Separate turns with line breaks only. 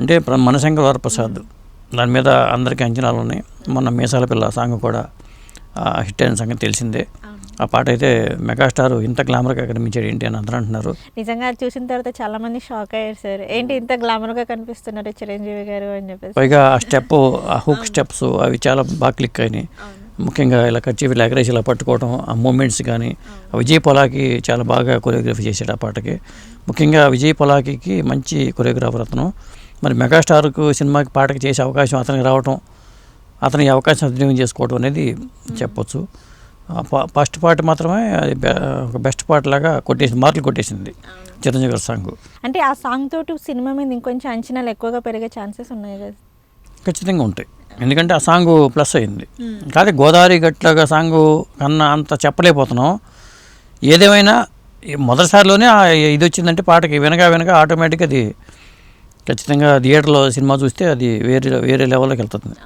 అంటే మనశంకర్ వరప్రసాద్ దాని మీద అందరికీ అంచనాలు ఉన్నాయి మొన్న మీసాల పిల్ల సాంగ్ కూడా హిట్ అయిన సంగతి తెలిసిందే. ఆ పాట అయితే మెగాస్టార్ ఇంత గ్లామర్గా కనిపించాడు ఏంటి అని అందరూ అంటున్నారు.
నిజంగా చూసిన తర్వాత చాలా మంది షాక్ అయ్యారు సార్. ఏంటి ఇంత గ్లామర్గా కనిపిస్తున్నారు చిరంజీవి గారు అని చెప్పేసి.
పైగా ఆ స్టెప్ ఆ హుక్ స్టెప్స్ అవి చాలా బాగా క్లిక్ అయినాయి. ముఖ్యంగా ఇలా కచ్చి ఎగరేసి ఇలా పట్టుకోవడం ఆ మూమెంట్స్ కానీ ఆ విజయ్ పొలాకి చాలా బాగా కొరియోగ్రఫీ చేశాడు ఆ పాటకి. ముఖ్యంగా విజయ్ పొలాకి మంచి కొరియోగ్రాఫర్ అతను. మరి మెగాస్టార్కు సినిమాకి పాటకి చేసే అవకాశం అతనికి రావటం అతని ఈ అవకాశం సద్వినియోగం చేసుకోవడం అనేది చెప్పొచ్చు. ఫస్ట్ పాట మాత్రమే అది ఒక బెస్ట్ పాట లాగా కొట్టేసింది మార్కులు కొట్టేసింది చిరంజీవి గారి సాంగ్.
అంటే ఆ సాంగ్ తోటి సినిమా మీద ఇంకొంచెం అంచనాలు ఎక్కువగా పెరిగే ఛాన్సెస్ ఉన్నాయి కదా.
ఖచ్చితంగా ఉంటాయి. ఎందుకంటే ఆ సాంగ్ ప్లస్ అయింది. కానీ గోదావరి గట్లాగా సాంగ్ కన్నా అంత చెప్పలేకపోతున్నాం. ఏదేమైనా మొదటిసారిలోనే ఇది వచ్చిందంటే పాటకి వినగా వినగా ఆటోమేటిక్గా అది ఖచ్చితంగా థియేటర్లో సినిమా చూస్తే అది వేరే వేరే లెవెల్లోకి వెళ్తుంది.